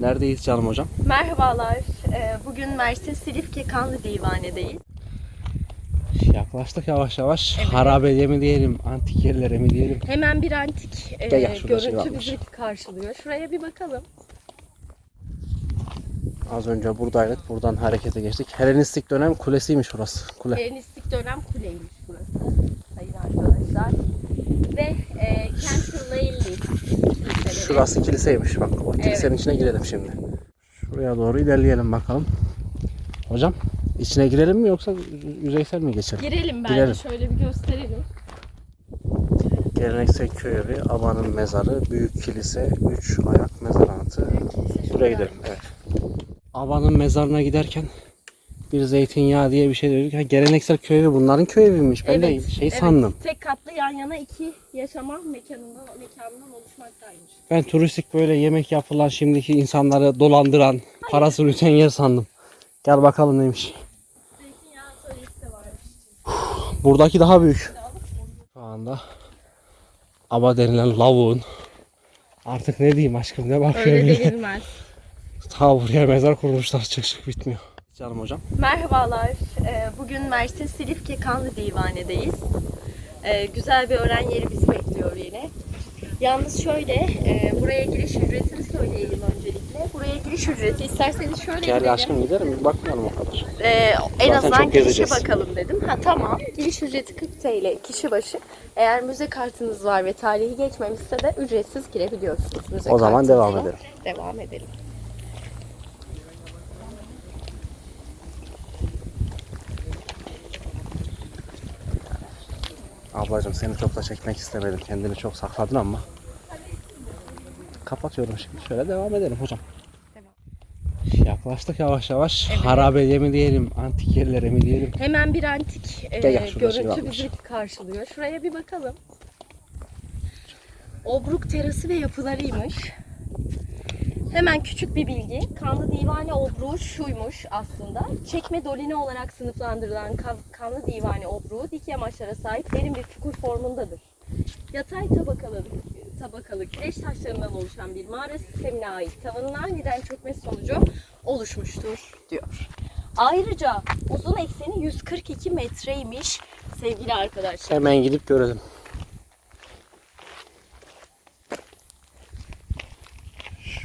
Neredeyiz canım hocam? Merhabalar. Ee, Bugün Mersin Silifke Kanlı Divane'deyiz. Yaklaştık yavaş yavaş. Evet. Harabeye mi diyelim, antik yerlere mi diyelim? Hemen bir antik e, Gel, şey görüntü bizi karşılıyor. Şuraya bir bakalım. Az önce buradaydık. Buradan harekete geçtik. Helenistik dönem kulesiymiş burası. Kule. Helenistik dönem kuleymiş burası. Sayın arkadaşlar. Ve e, Canterley kiliseleri. Şurası kiliseymiş bak. O kilisenin içine girelim şimdi. Şuraya doğru ilerleyelim bakalım. Hocam içine girelim mi yoksa yüzeysel mi geçelim? Girelim bence. Girelim. Şöyle bir gösterelim. Geleneksel köy evi, Aba'nın mezarı, büyük kilise, üç ayak mezarantı. Kilise Buraya gidelim. Evet. Aba'nın mezarına giderken bir zeytinyağı diye bir şey dedik. Ha, geleneksel köy evi bunların köy eviymiş. Ben de şey evet. sandım. Tek katlı yan yana iki yaşama mekanından, mekanından oluşmaktaymış. Ben turistik böyle yemek yapılan şimdiki insanları dolandıran, parasını üten yer sandım. Gel bakalım neymiş. Zeytinyağı atölyesi de varmış. Buradaki daha büyük. Şu anda Aba denilen lavuğun artık ne diyeyim aşkım ne bakıyorum Öyle ya. denilmez. Ta buraya mezar kurmuşlar çık çık bitmiyor. Canım hocam. Merhabalar. Ee, Bugün Mersin Silifke Kanlı Divane'deyiz. Ee, Güzel bir öğren yeri bizi bekliyor yine. Yalnız şöyle, e, buraya giriş ücretini söyleyelim öncelikle. Buraya giriş ücreti isterseniz şöyle gidelim. Gel aşkım gidelim bakmayalım o kadar. Ee, en Zaten azından gezeceğiz. bakalım dedim. Ha tamam. Giriş ücreti 40 TL kişi başı. Eğer müze kartınız var ve tarihi geçmemişse de ücretsiz girebiliyorsunuz müze O zaman kartınızla. devam edelim. Devam edelim. Ablacığım seni çok da çekmek istemedim. Kendini çok sakladın ama. Kapatıyorum şimdi. Şöyle devam edelim hocam. Yaklaştık yavaş yavaş. Evet. Harabeye mi diyelim, antik yerlere mi diyelim? Hemen bir antik e, Gel, şey görüntü bizi karşılıyor. Şuraya bir bakalım. Obruk terası ve yapılarıymış. Hemen küçük bir bilgi. Kanlı Divane Obruğu şuymuş aslında. Çekme doline olarak sınıflandırılan Ka- Kanlı Divane Obruğu dik yamaçlara sahip derin bir çukur formundadır. Yatay tabakalı, tabakalı kireç taşlarından oluşan bir mağara sistemine ait tavanın aniden çökmesi sonucu oluşmuştur diyor. Ayrıca uzun ekseni 142 metreymiş sevgili arkadaşlar. Hemen gidip görelim.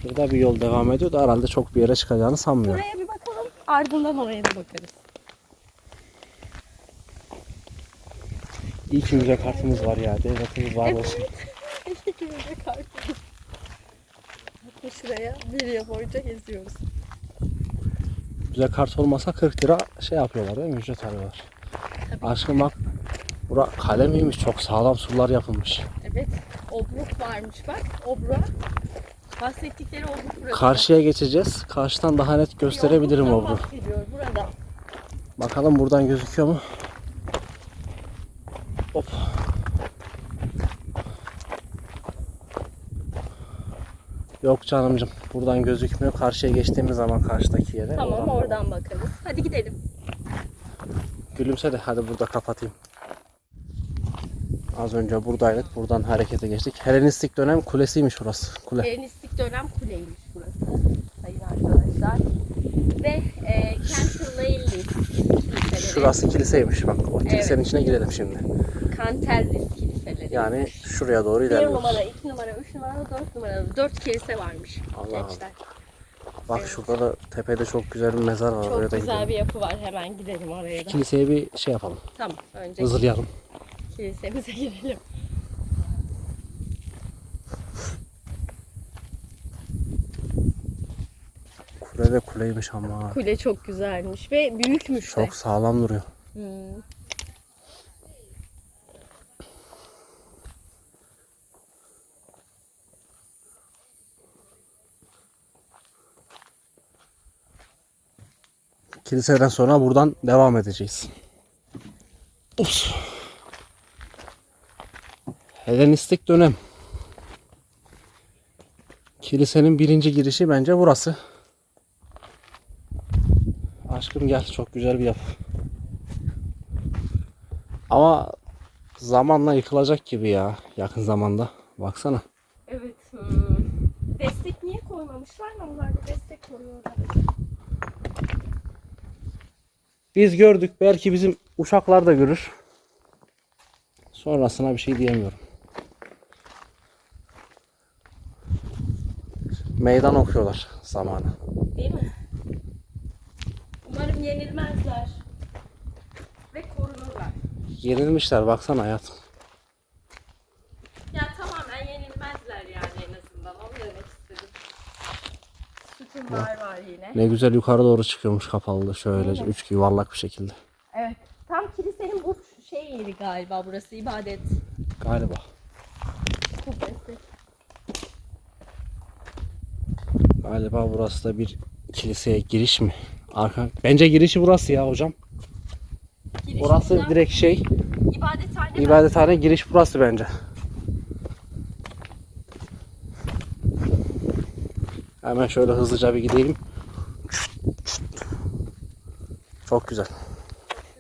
Şurada bir yol devam ediyor da herhalde çok bir yere çıkacağını sanmıyorum. Buraya bir bakalım. Ardından oraya da bakarız. İyi ki müze kartımız var ya. Devletimiz var olsun. İkimize kartımız. Bakın şuraya bir yıl boyunca geziyoruz. Müze kart olmasa 40 lira şey yapıyorlar değil mi? Ücret alıyorlar. Tabii. Aşkım bak. Bura kale miymiş? Çok sağlam surlar yapılmış. Evet. Obruk varmış bak. Obra. Bahsettikleri obruk burası. Karşıya geçeceğiz. Karşıdan daha net gösterebilirim obru. burada. Bakalım buradan gözüküyor mu? Hop. Yok canımcım. Buradan gözükmüyor. Karşıya geçtiğimiz zaman karşıdaki yere. Tamam oradan- oradan bakarız. Hadi gidelim. Gülümse de hadi burada kapatayım. Az önce buradaydık. Buradan harekete geçtik. Helenistik dönem kulesiymiş burası. Kule. Helenistik dönem kuleymiş burası. Sayın arkadaşlar. Ve e, Canterley kiliseleri. Şurası kiliseymiş bak. O kilisenin Evet. içine girelim şimdi. Canterlis kiliseleri. Yani şuraya doğru ilerliyoruz. numara, iki numara, üç numara, dört numara. Dört kilise varmış Allah gençler. Bak Evet. şurada da tepede çok güzel bir mezar var. Oraya Çok da güzel gidelim. bir yapı var. Hemen gidelim oraya da. Kiliseye bir şey yapalım. Tamam. Önce Hızırlayalım. kilisemize girelim. Kule de kuleymiş ama. Kule çok güzelmiş ve büyükmüş de. Çok sağlam duruyor. Hmm. Kiliseden sonra buradan devam edeceğiz. Ups. Helenistik dönem. Kilisenin birinci girişi bence burası. Aşkım gel çok güzel bir yapı. Ama zamanla yıkılacak gibi ya yakın zamanda. Baksana. Evet. hmm. Destek niye koymamış? almışlar mı? Onlar da destek koruyorlar. Biz gördük. Belki bizim uşaklar da görür. Sonrasına bir şey diyemiyorum. Meydan okuyorlar zamanı. Değil mi? Yenilmezler. Ve korunurlar. Yenilmişler baksana hayatım. Ya tamamen yenilmezler yani en azından. Onu demek istedim. Sütunlar var yine. Ne güzel yukarı doğru çıkıyormuş kapalı şöyle Aynen. üç yuvarlak bir şekilde. Evet. Tam kilisenin bu şey yeri galiba burası ibadet. Galiba. Galiba burası da bir kiliseye giriş mi? Arka. Bence girişi burası ya hocam. Giriş Burası buradan direkt şey ibadethane mi? ibadethane giriş burası bence. Hemen şöyle hızlıca bir gideyim. Çok güzel.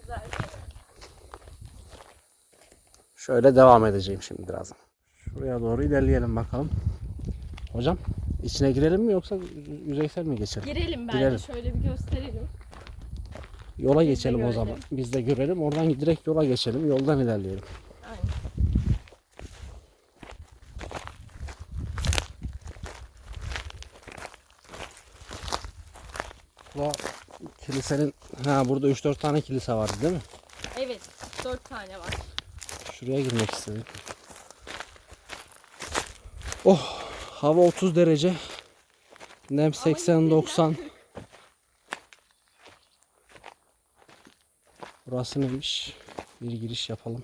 Güzel. Şöyle devam edeceğim şimdi birazdan. Şuraya doğru ilerleyelim bakalım. Hocam içine girelim mi yoksa yüzeysel mi geçelim? Girelim bence Girelim. şöyle bir gösterelim. Yola de geçelim o görelim. zaman. Biz de görelim. Oradan direkt yola geçelim. Yoldan ilerleyelim. Aynen. Bu kilisenin ha burada 3-4 tane kilise vardı değil mi? Evet, dört tane var. Şuraya girmek istedim. Oh hava 30 derece. Nem 80-90. Burası neymiş? Bir giriş yapalım.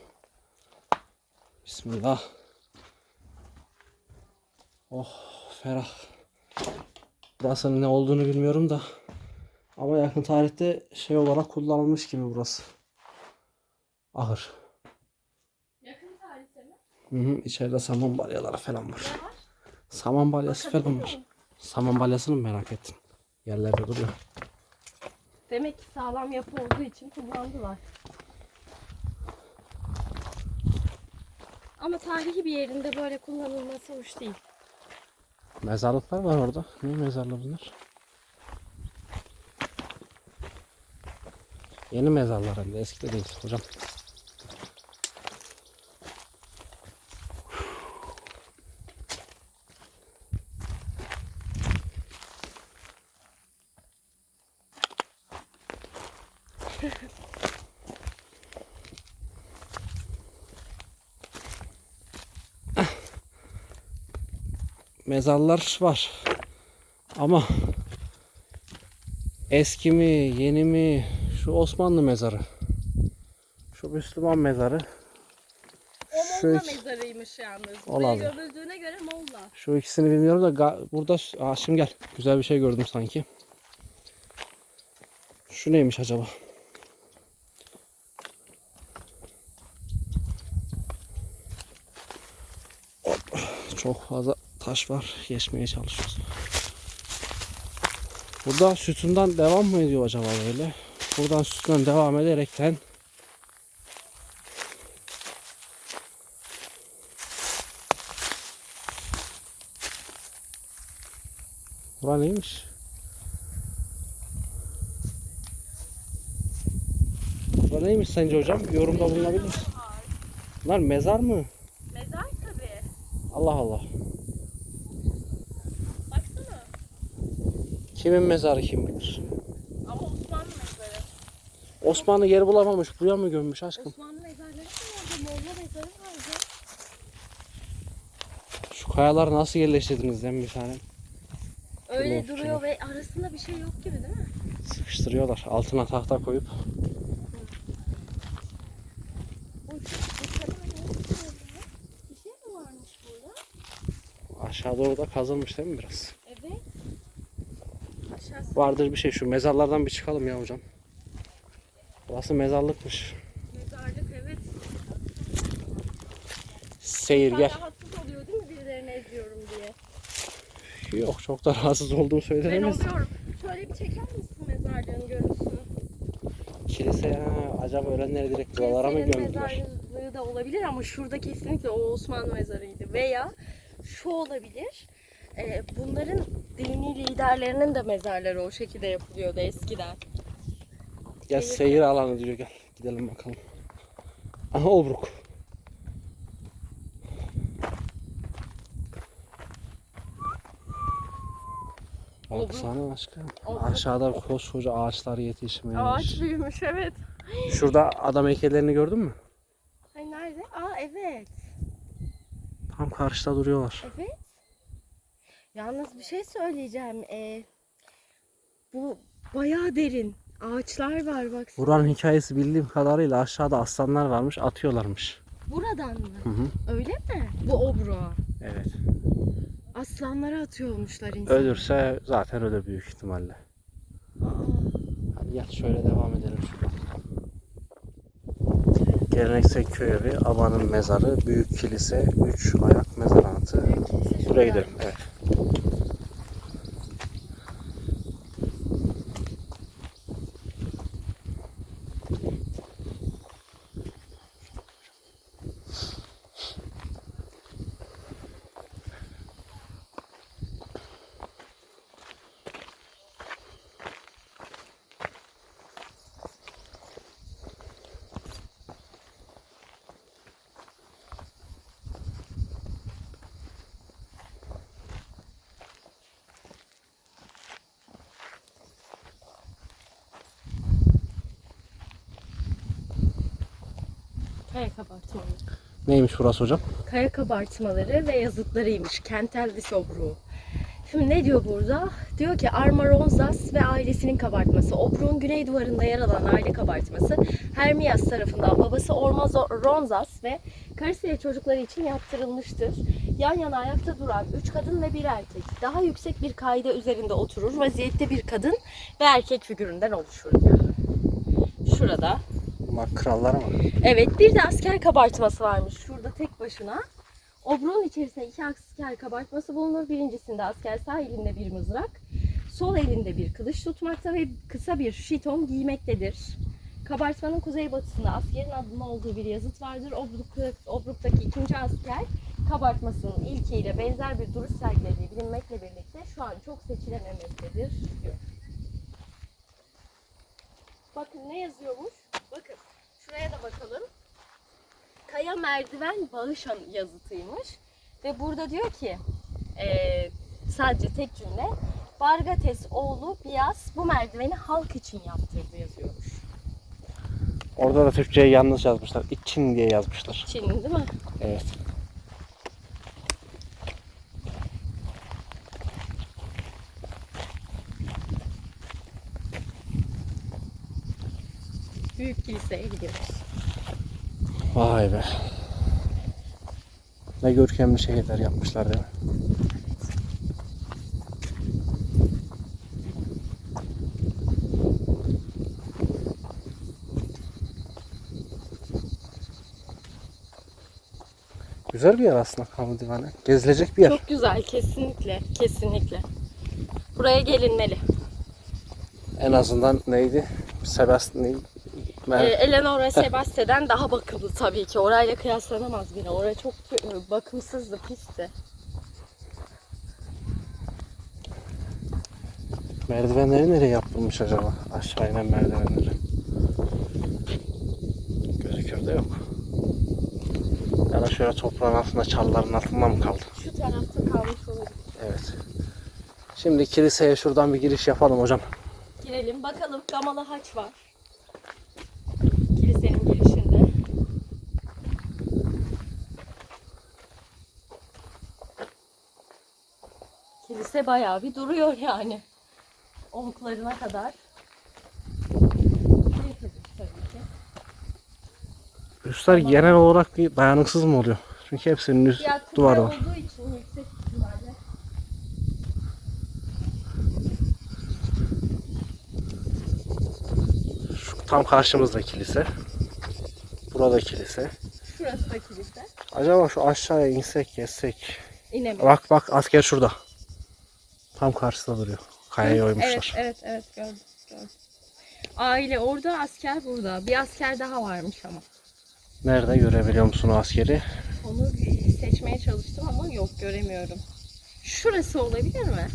Bismillah. Oh ferah. Burasının ne olduğunu bilmiyorum da. Ama yakın tarihte şey olarak kullanılmış gibi burası. Ahır. Yakın tarihte mi? Hı hı, içeride saman balyaları falan var. Var? Saman balyası falan var. Saman balyasını mı merak ettin? Yerlerde duruyor. Demek ki sağlam yapı olduğu için kullandılar. Ama tarihi bir yerinde böyle kullanılması hoş değil. Mezarlıklar var orada. Ne mezarlığı bunlar? Yeni mezarlar hem de eski de değil hocam. Mezarlar var. Ama eski mi, yeni mi? Şu Osmanlı mezarı. Şu Müslüman mezarı. O Şu Molla iki- mezarıymış yalnız. Olabilir. Buraya gömüldüğüne göre Molla. Şu ikisini bilmiyorum da burada Aa, şimdi gel. Güzel bir şey gördüm sanki. Şu neymiş acaba? Hop. Çok fazla taş var. Geçmeye çalışıyoruz. Burada sütundan devam mı ediyor acaba böyle? Buradan sütundan devam ederekten Bura neymiş? Bura neymiş sence hocam? Yorumda bulunabilir misin? Bunlar mezar mı? Mezar tabii. Allah Allah. Kimin mezarı kim bilir? Ama Osmanlı mezarı. Osmanlı yer bulamamış. Buraya mı gömmüş aşkım? Osmanlı mezarları mı vardı? Molla mezarı vardı. Şu kayaları nasıl yerleştirdiniz lan bir tane? Öyle Şuna, duruyor ve arasında bir şey yok gibi değil mi? Sıkıştırıyorlar. Altına tahta koyup. Şey? Aşağı doğru da kazılmış değil mi biraz? Vardır bir şey. Şu mezarlardan bir çıkalım ya hocam. Burası mezarlıkmış. mezarlık evet. Seyir gel. rahatsız oluyor değil mi birilerini eziyorum diye? Yok çok da rahatsız olduğum Ben söylenemez. oluyorum. Şöyle bir çeker misin mezarlığın görüntüsünü? Kilise ya. Acaba ölenleri direkt buralara mı gömdüler? mezarlığı da olabilir ama şurada kesinlikle o Osmanlı mezarıydı. Veya şu olabilir. Ee, bunların dini liderlerinin de mezarları o şekilde yapılıyordu eskiden. Gel seyir alanı diyor gel. Gidelim bakalım. Aha. Obruk. Baksana aşkım. Obruk. Aşağıda koskoca ağaçlar yetişmiş. Ağaç büyümüş evet. Şurada adam heykellerini gördün mü? Ay nerede? Aa evet. Tam karşıda duruyorlar. Evet. Yalnız bir şey söyleyeceğim. Ee, bu bayağı derin. Ağaçlar var bak. Buranın hikayesi bildiğim kadarıyla aşağıda aslanlar varmış atıyorlarmış. Buradan mı? Hı hı. Öyle mi? Bu obra. Evet. Aslanlara atıyormuşlar insan. Ölürse zaten ölür büyük ihtimalle. Aa, Hadi gel şöyle devam edelim şuradan. Geleneksel köy evi, Aba'nın mezarı, büyük kilise, üç ayak büyük kilise Buraya gidelim. Evet. Burası hocam? Kaya kabartmaları ve yazıtlarıymış. Kentel Disobru. Şimdi ne diyor burada? Diyor ki Armaronzas ve ailesinin kabartması. Obru'nun güney duvarında yer alan aile kabartması Hermias tarafından babası Ormaronzas ve karısıyla çocukları için yaptırılmıştır. Yan yana ayakta duran üç kadın ve bir erkek. Daha yüksek bir kaide üzerinde oturur. Vaziyette bir kadın ve erkek figüründen oluşur. Şurada Bak krallar mı? Evet bir de asker kabartması varmış şurada tek başına. Obruğun içerisinde iki asker kabartması bulunur. Birincisinde asker sağ elinde bir mızrak, sol elinde bir kılıç tutmakta ve kısa bir şiton giymektedir. Kabartmanın kuzeybatısında askerin adının olduğu bir yazıt vardır. Obruk, Obruk'taki ikinci asker kabartmasının ilkiyle benzer bir duruş sergilediği bilinmekle birlikte şu an çok seçilememektedir diyor. Bakın ne yazıyormuş? Bakın şuraya da bakalım. Kaya merdiven bağış an- yazıtıymış. Ve burada diyor ki eee, sadece tek cümle Bargates oğlu Bias bu merdiveni halk için yaptırdı yazıyormuş. Orada da Türkçe'yi yanlış yazmışlar. İçin diye yazmışlar. Çin değil mi? Evet. Büyük kiliseye gidiyoruz. Vay be. Ne görkemli şehirler yapmışlar değil mi? Güzel bir yer aslında Kamu Divanı. Gezilecek bir yer. Çok güzel kesinlikle. Kesinlikle. Buraya gelinmeli. En azından neydi? Sebastian neydi? Ee, Mer- Eleanor Sebastian'den daha bakımlı tabii ki. Orayla kıyaslanamaz bile. Oraya çok bakımsızdı, pisti. Merdivenleri nereye yapılmış acaba? Aşağı inen merdivenleri. Gözükür de yok. Ya da şöyle toprağın altında çalıların altında mı kaldı? Şu tarafta kalmış olabilir. Evet. Şimdi kiliseye şuradan bir giriş yapalım hocam. Girelim bakalım. Gamalı haç var. Kilisenin girişinde. Kilise bayağı bir duruyor yani. Omuklarına kadar. Üstler genel olarak bir dayanıksız mı oluyor? Çünkü hepsinin üst duvarı var. olduğu için yüksek ihtimalle. Şu tam karşımızda kilise. Burada kilise. Şurası da kilise. Acaba şu aşağıya insek gezsek. İnemeyiz. Bak bak asker şurada. Tam karşısında duruyor. Kayaya Evet, oymuşlar. evet, evet gördüm, gördüm. Aile orada, asker burada. Bir asker daha varmış ama. Nerede görebiliyor musun o askeri? Onu seçmeye çalıştım ama yok göremiyorum. Şurası olabilir mi?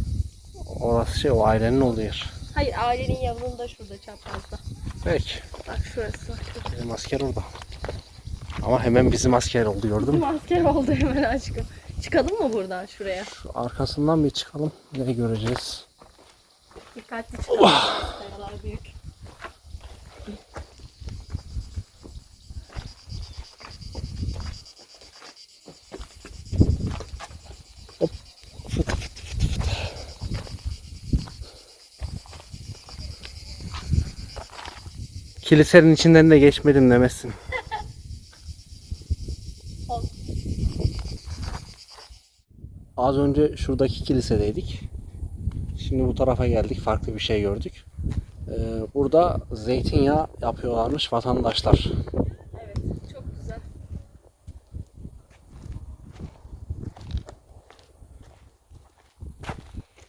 Orası şey o ailenin olduğu yer. Hayır ailenin yanında şurada çaprazda. Peki. Bak şurası. Bizim asker orada. Ama hemen bizim asker oldu gördün mü? Masker oldu hemen aşkım. Çıkalım mı buradan şuraya? Şu arkasından bir çıkalım. Ne göreceğiz? Dikkatli çıkalım. Kayalar büyük. Fıt fıt fıt fıt. Kilisenin içinden de geçmedim demezsin. Az önce şuradaki kilisedeydik. Şimdi bu tarafa geldik. Farklı bir şey gördük. Ee, burada zeytinyağı yapıyorlarmış vatandaşlar. Evet çok güzel.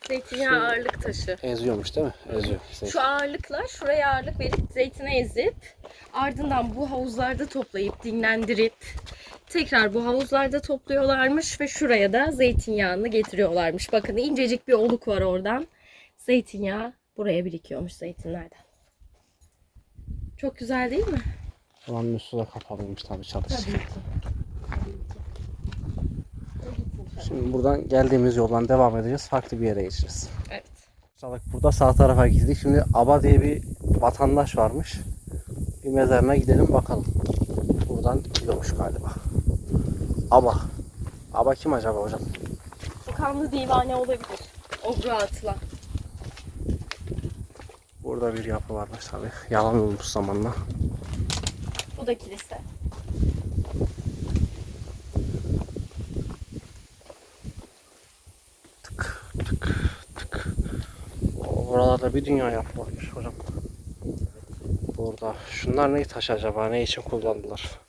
Zeytinyağı ağırlık taşı. Eziyormuş değil mi? Eziyor. Zeytin. Şu ağırlıkla şuraya ağırlık verip zeytine ezip ardından bu havuzlarda toplayıp dinlendirip tekrar bu havuzlarda topluyorlarmış ve şuraya da zeytinyağını getiriyorlarmış. Bakın incecik bir oluk var oradan. Zeytinyağı buraya birikiyormuş zeytinlerden. Çok güzel değil mi? Buranın üstü de kapalıymış tabii çalışıyor. Şimdi buradan geldiğimiz yoldan devam edeceğiz. Farklı bir yere geçeceğiz. Evet. Sadık burada sağ tarafa gittik. Şimdi Aba diye bir vatandaş varmış. Bir mezarına gidelim bakalım. Buradan gidiyormuş galiba. Aba. Aba kim acaba hocam? Bu kanlı divane olabilir. Obru atılan. Burada bir yapı varmış tabii. Yalan olmuş zamanla. Bu da kilise. Tık tık tık. O, Buralarda bir dünya yapı varmış hocam. Burada. Şunlar ne taş acaba? Ne için kullandılar?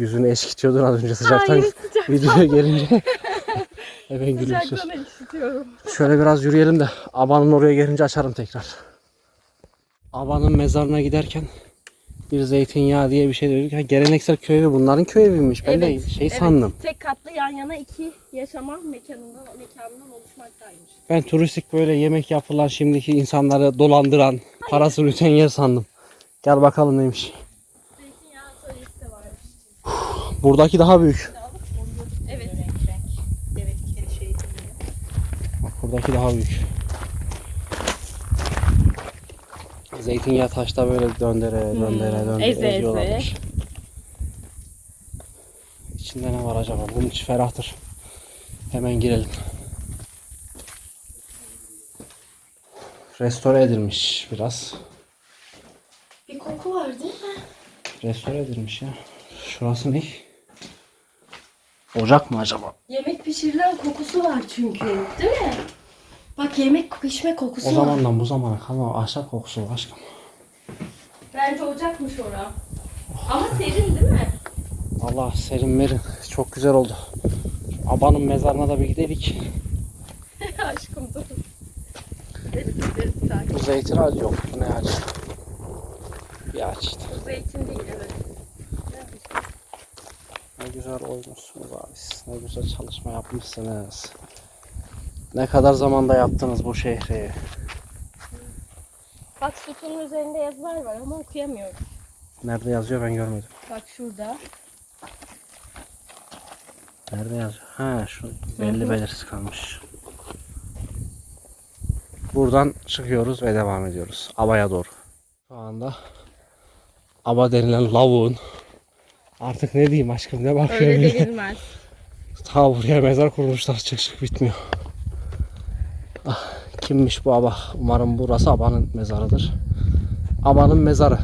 Yüzünü eskitiyordun az önce sıcaktan. Hayır, sıcaktan. Videoya gelince hemen gülümsüz. Sıcaktan işitiyorum. Şöyle biraz yürüyelim de Aban'ın oraya gelince açarım tekrar. Aban'ın mezarına giderken bir zeytinyağı diye bir şey dedik. Ha, geleneksel köy evi bunların köy eviymiş. Ben de şey evet. sandım. Tek katlı yan yana iki yaşama mekanından, mekanından oluşmaktaymış. Ben turistik böyle yemek yapılan şimdiki insanları dolandıran, parasını üten yer sandım. Gel bakalım neymiş. Zeytinyağı atölyesi de varmış. Buradaki daha büyük. Evet. Bak buradaki daha büyük. Zeytinyağı taşta böyle döndere döndere döndere Hmm, eze. İçinde ne var acaba? Bunun içi ferahtır. Hemen girelim. Restore edilmiş biraz. Bir koku var değil mi? Restore edilmiş ya. Şurası ne? Ocak mı acaba? Yemek pişirilen kokusu var çünkü. Değil mi? Bak yemek pişme kokusu O var. zamandan bu zamana kalma ahşap kokusu var aşkım. Bence ocakmış ora. Ama serin değil mi? Allah serin merin. Çok güzel oldu. Abanın mezarına da bir gidelim. Aşkım dur. Gideriz gideriz sakin. Bu zeytin ağacı yok. Bu ne ağacı? Bir ağaç işte. Bu zeytin değil evet. Ne güzel oymuşsunuz abi siz. Ne güzel çalışma yapmışsınız. Ne kadar zamanda yaptınız bu şehri. Bak sütunun üzerinde yazılar var ama okuyamıyorum. Nerede yazıyor ben görmedim. Bak şurada. Nerede yazıyor? Ha şu belli belirsiz kalmış. Buradan çıkıyoruz ve devam ediyoruz. Abaya doğru. Şu anda Aba denilen lavuğun artık ne diyeyim aşkım ne bakıyor Öyle böyle. denilmez. Ta buraya mezar kurmuşlar çık çık bitmiyor. Ah, kimmiş bu Aba? Umarım burası Aba'nın mezarıdır. Aba'nın mezarı.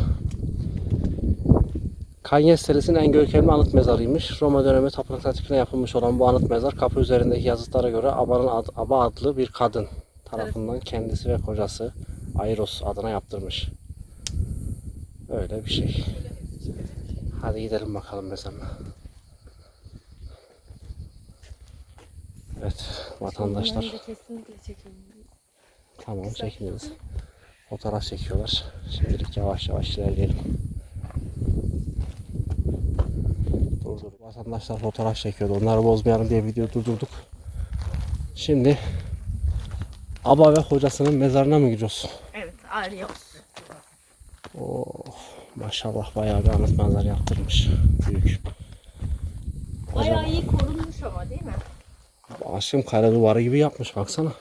Kanyes serisinin en görkemli anıt mezarıymış. Roma dönemi tapınaklar tipine yapılmış olan bu anıt mezar kapı üzerindeki yazıtlara göre Aba'nın ad, Aba adlı bir kadın tarafından kendisi ve kocası Airos adına yaptırmış. Öyle bir şey. Hadi gidelim bakalım mezarına. Evet vatandaşlar tamam çekiniz. Fotoğraf çekiyorlar. Şimdilik yavaş yavaş ilerleyelim. durdur. Vatandaşlar fotoğraf çekiyordu. Onları bozmayalım diye video durdurduk. Şimdi Aba ve hocasının mezarına mı gidiyoruz? Evet arıyoruz. Oh, maşallah bayağı bir anıt manzara yaptırmış. Büyük. Bayağı iyi korunmuş ama değil mi? Aşkım kare duvarı gibi yapmış baksana.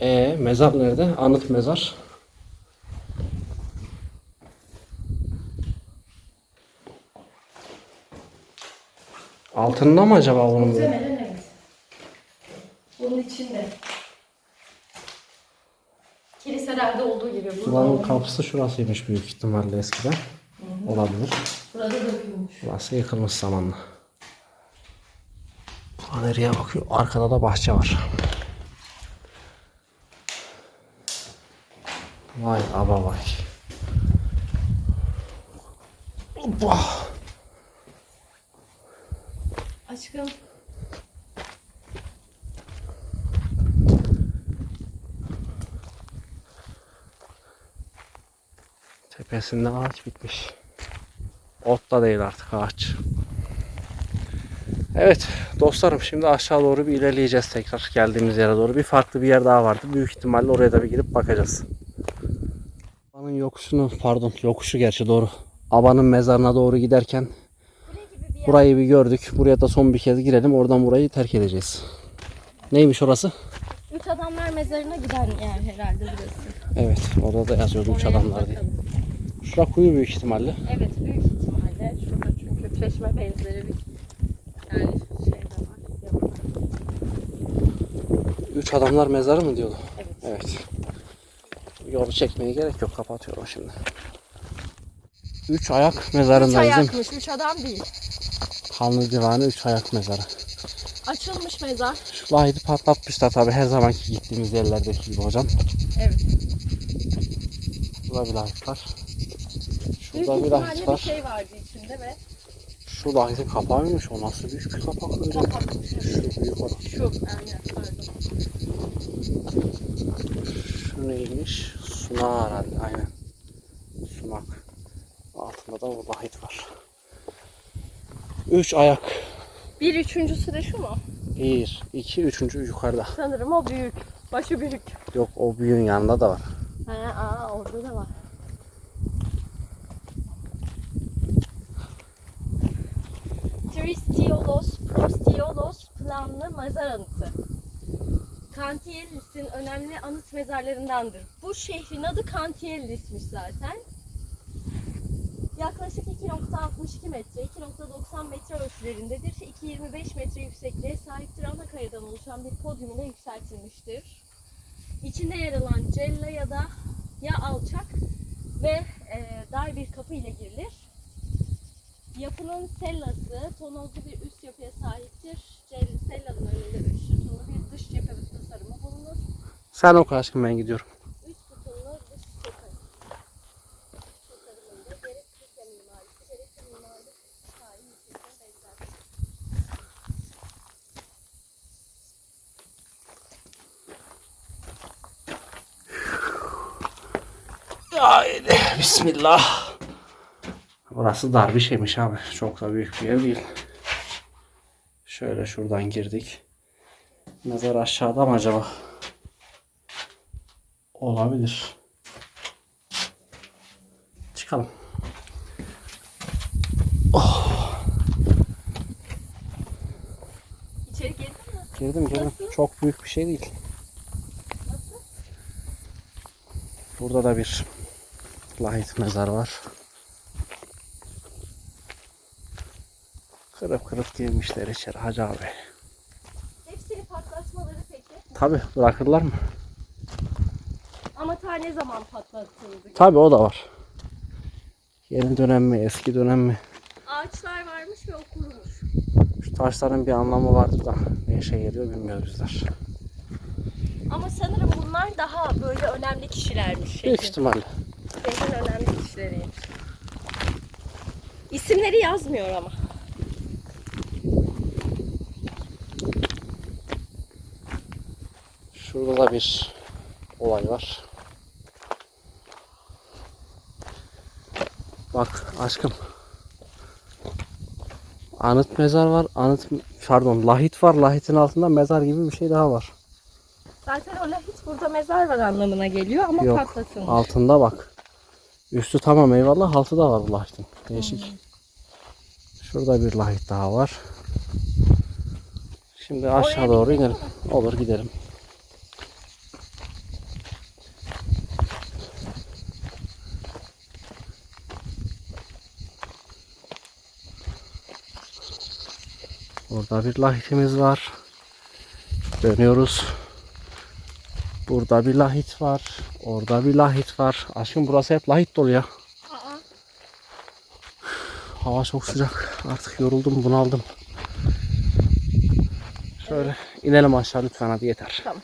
E mezar nerede? Anıt mezar. Altında mı acaba bunun? Muhtemelen evet. Bunun içinde. Kiliselerde olduğu gibi burada. Buranın kapısı şurasıymış büyük ihtimalle eskiden. Olabilir. Burada dökülmüş. Burası yıkılmış zamanla. Bura nereye bakıyor? Arkada da bahçe var. Vay aba vay. Hoppa. Aşkım. Tepesinde ağaç bitmiş. Ot da değil artık ağaç. Evet dostlarım şimdi aşağı doğru bir ilerleyeceğiz tekrar geldiğimiz yere doğru. Bir farklı bir yer daha vardı. Büyük ihtimalle oraya da bir gidip bakacağız. Abanın yokuşunu pardon yokuşu gerçi doğru. Abanın mezarına doğru giderken bir burayı bir gördük. Buraya da son bir kez girelim. Oradan burayı terk edeceğiz. Neymiş orası? Üç adamlar mezarına giden yer herhalde burası. Evet orada da yazıyordu üç adamlar diye. Şura kuyu büyük ihtimalle. Evet büyük ihtimalle. Şurada çünkü çeşme benzeri bir yani şey de var. Üç adamlar mezarı mı diyordu? Evet. Evet. Yolu çekmeye gerek yok. Kapatıyorum şimdi. Üç ayak Üç mezarındayız değil mi? ayakmış, üç adam değil. Kanlı Divanı üç ayak mezarı. Açılmış mezar. Şu lahidi patlatmışlar tabi her zamanki gittiğimiz yerlerdeki gibi hocam. Evet. Burada bir lahit var. Şurada bir lahit bir var. şey vardı içinde ve Şu lahidin kapağıymış. O nasıl büyük bir kapak öyle. kapatmış. Şu büyük olan. Şu, aynen pardon. Şu neymiş? Sunak herhalde. Aynen. Sunak. Altında da bu lahit var. Üç ayak. Bir üçüncüsü de şu mu? Bir, iki, üçüncü yukarıda. Sanırım o büyük. Başı büyük. Yok o büyüğün yanında da var. Ha, aa, orada da var. Tristiolos Prostiolos planlı mezar anıtı. Kantiyellis'in önemli anıt mezarlarındandır. Bu şehrin adı Kantiyellis'miş zaten. Yaklaşık 2.62 metre, 2.90 metre ölçülerindedir. 2.25 metre yüksekliğe sahiptir. Ana kayadan oluşan bir podyum ile yükseltilmiştir. İçinde yer alan cella ya da ya alçak ve e, dar bir kapı ile girilir. Yapının sellası tonozlu bir üst yapıya sahiptir. Sellanın önünde üç sütunlu bir dış cephe tasarımı bulunur. Sen oku aşkım ben gidiyorum. Üç sütunlu dış cephe tasarımında gerek Krita mimarisi gerek de mimarlık tarihi ilkesine benzer. Haydi bismillah. Burası dar bir şeymiş abi. Çok da büyük bir yer değil. Şöyle şuradan girdik. Mezar aşağıda mı acaba? Olabilir. Çıkalım. İçeri girdin mi? Girdim girdim. Çok büyük bir şey değil. Burada da bir lahit mezar var. Kırıp kırıp girmişler içeri Hacı abi. Hepsini patlatmaları peki. Tabi bırakırlar mı? Ama ta ne zaman patlatıldı? Tabi o da var. Yeni dönem mi eski dönem mi? Ağaçlar varmış ve o kurumuş. Şu taşların bir anlamı vardı da ne işe yarıyor bilmiyoruz bizler. Ama sanırım bunlar daha böyle önemli kişilermiş. Büyük ihtimalle. şehrin önemli kişileriymiş. İsimleri yazmıyor ama. Şurada da bir olay var. Bak aşkım. Anıt mezar var. Anıt pardon lahit var. Lahitin altında mezar gibi bir şey daha var. Zaten o lahit burada mezar var anlamına geliyor ama Yok. patlatılmış. Altında bak. Üstü tamam eyvallah. Altı da var bu lahitin. Değişik. Şurada bir lahit daha var. Şimdi aşağı Oraya doğru inelim. Olur gidelim. Burada bir lahitimiz var. Dönüyoruz. Burada bir lahit var. Orada bir lahit var. Aşkım burası hep lahit dolu ya. Aa, Hava çok sıcak. Artık yoruldum, bunaldım. Şöyle inelim aşağı lütfen hadi yeter. tamam.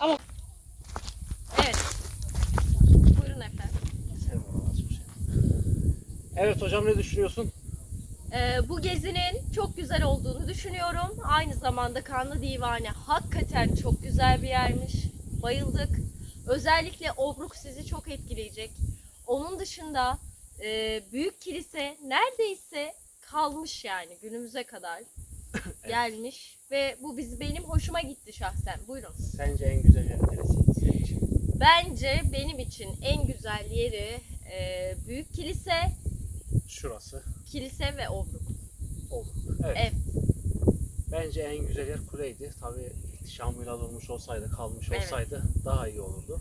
Ama evet. Buyurun efendim. Evet hocam ne düşünüyorsun? Ee, bu gezinin çok güzel olduğunu düşünüyorum. Aynı zamanda Kanlı Divane hakikaten çok güzel bir yermiş. Bayıldık. Özellikle Obruk sizi çok etkileyecek. Onun dışında e, büyük kilise neredeyse kalmış yani günümüze kadar gelmiş ve bu biz benim hoşuma gitti şahsen. Buyurun. Sence en güzel yer senin için? Bence benim için en güzel yeri e, büyük kilise, Şurası. Kilise ve Obruk. Olur. Evet. Evet. Bence en güzel yer kuleydi. Tabii ihtişamıyla durmuş olsaydı, kalmış Evet. olsaydı daha iyi olurdu.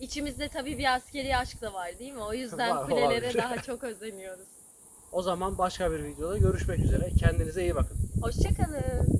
İçimizde tabii bir askeri aşk da var değil mi? O yüzden Var, kulelere olabilir. daha çok özeniyoruz. O zaman başka bir videoda görüşmek üzere. Kendinize iyi bakın. Hoşçakalın.